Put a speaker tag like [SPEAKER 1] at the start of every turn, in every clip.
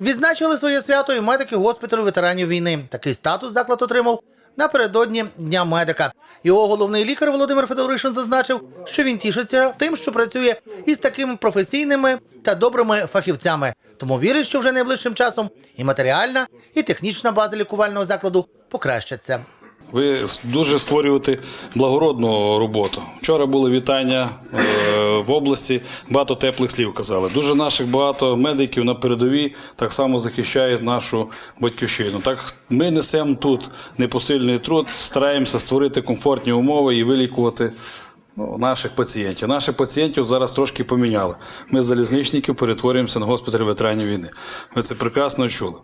[SPEAKER 1] Відзначили своє свято і медики госпіталю ветеранів війни. Такий статус заклад отримав напередодні Дня медика. Його головний лікар Володимир Федоришин зазначив, що він тішиться тим, що працює із такими професійними та добрими фахівцями. Тому вірить, що вже найближчим часом і матеріальна, і технічна база лікувального закладу покращаться.
[SPEAKER 2] Ви дуже створюєте благородну роботу. Вчора були вітання е, в області, багато теплих слів казали. Дуже наших багато медиків на передовій так само захищають нашу батьківщину. Так ми несемо тут непосильний труд, стараємося створити комфортні умови і вилікувати. Ну, наших пацієнтів. Наших пацієнтів зараз трошки поміняли. Ми з залізничників перетворюємося на госпіталь ветеранів війни. Ви це прекрасно чули.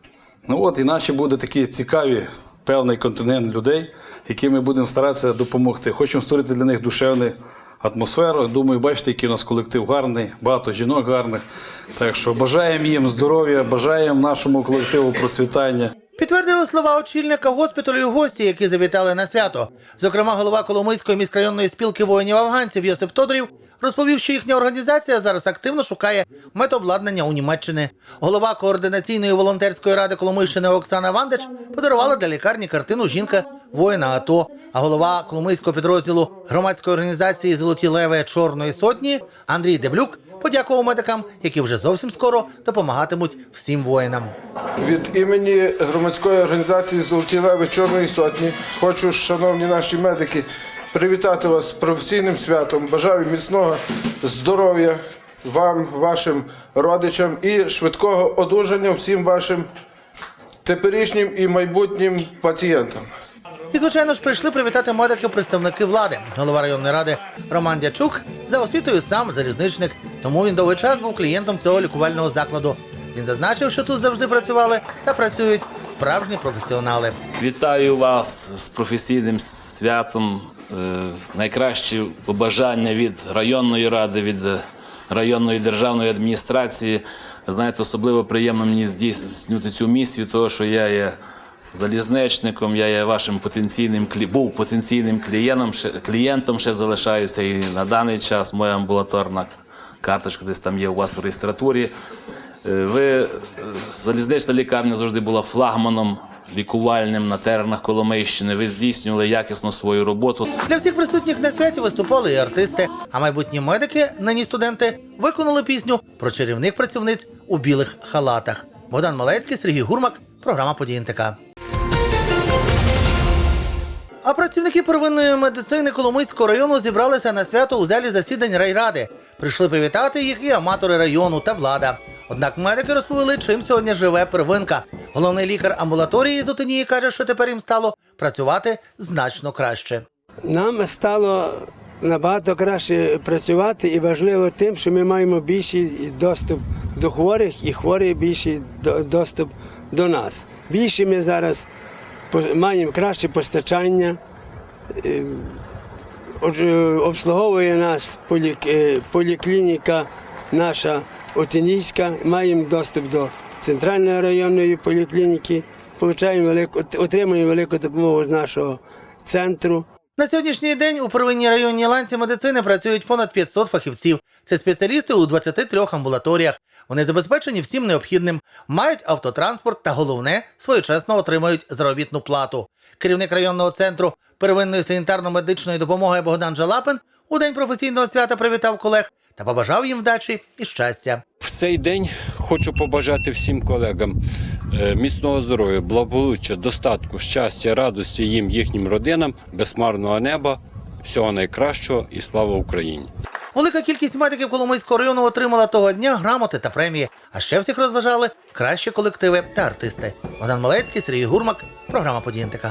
[SPEAKER 2] Ну от і наші буде такі цікаві певний континент людей, яким ми будемо старатися допомогти. Хочемо створити для них душевну атмосферу. Думаю, бачите, який у нас колектив гарний, багато жінок гарних. Так що бажаємо їм здоров'я, бажаємо нашому колективу процвітання.
[SPEAKER 1] Підтвердили слова очільника госпіталю гості, які завітали на свято. Зокрема, голова Коломийської міськрайонної спілки воїнів афганців Йосип Тодорів розповів, що їхня організація зараз активно шукає медобладнання у Німеччини. Голова координаційної волонтерської ради Коломийщини Оксана Вандич подарувала для лікарні картину жінка воїна АТО. А голова Коломийського підрозділу громадської організації Золоті леви Чорної сотні Андрій Деблюк подякував медикам, які вже зовсім скоро допомагатимуть всім воїнам.
[SPEAKER 3] Від імені громадської організації Золоті леви Чорної сотні хочу, шановні наші медики, привітати вас з професійним святом. Бажаю міцного здоров'я вам, вашим родичам і швидкого одужання всім вашим теперішнім і майбутнім пацієнтам.
[SPEAKER 1] І, звичайно ж, прийшли привітати медиків представники влади. Голова районної ради Роман Дячук за освітою сам залізничник, тому він довгий час був клієнтом цього лікувального закладу. Він зазначив, що тут завжди працювали та працюють справжні професіонали.
[SPEAKER 4] Вітаю вас з професійним святом. Е, Найкращі побажання від районної ради, від е, районної державної адміністрації. Знаєте, особливо приємно мені здійснювати цю місію, тому що я є залізничником, я є вашим потенційним був потенційним клієнтом, ще, клієнтом ще залишаюся і на даний час моя амбулаторна карточка десь там є у вас в реєстратурі. Е, Ви залізнична лікарня завжди була флагманом лікувальним на теренах Коломийщини. Ви здійснювали якісно свою роботу.
[SPEAKER 1] Для всіх присутніх на святі виступали і артисти, а майбутні медики, нині студенти, виконали пісню про чарівних працівниць у білих халатах. Богдан Малецький, Сергій Гурмак, програма «Події НТК». А працівники первинної медицини Коломийського району зібралися на свято у залі засідань райради. Прийшли привітати їх і аматори району та влада. Однак медики розповіли, чим сьогодні живе первинка. Головний лікар амбулаторії з Отинії каже, що тепер їм стало працювати значно краще.
[SPEAKER 5] Нам стало набагато краще працювати і важливо тим, що ми маємо більший доступ до хворих і хворі більший доступ до нас. Більше ми зараз маємо краще постачання. е, Обслуговує нас е, поліклініка наша Отинійська, маємо доступ до центральної районної поліклініки, получаємо велику, отримуємо велику допомогу з нашого центру.
[SPEAKER 1] На сьогоднішній день у первинній районній ланці медицини працюють понад 500 фахівців. Це спеціалісти у 23 амбулаторіях. Вони забезпечені всім необхідним, мають автотранспорт та головне своєчасно отримують заробітну плату. Керівник районного центру первинної санітарно-медичної допомоги Богдан Жалапин у день професійного свята привітав колег та побажав їм вдачі і щастя.
[SPEAKER 6] В цей день хочу побажати всім колегам е, міцного здоров'я, благополуччя, достатку, щастя, радості їм, їхнім родинам, безмарного неба, всього найкращого і слава Україні!
[SPEAKER 1] Велика кількість медиків Коломийського району отримала того дня грамоти та премії. А ще всіх розважали кращі колективи та артисти. Богдан Малецький, Сергій Гурмак, програма «Події НТК».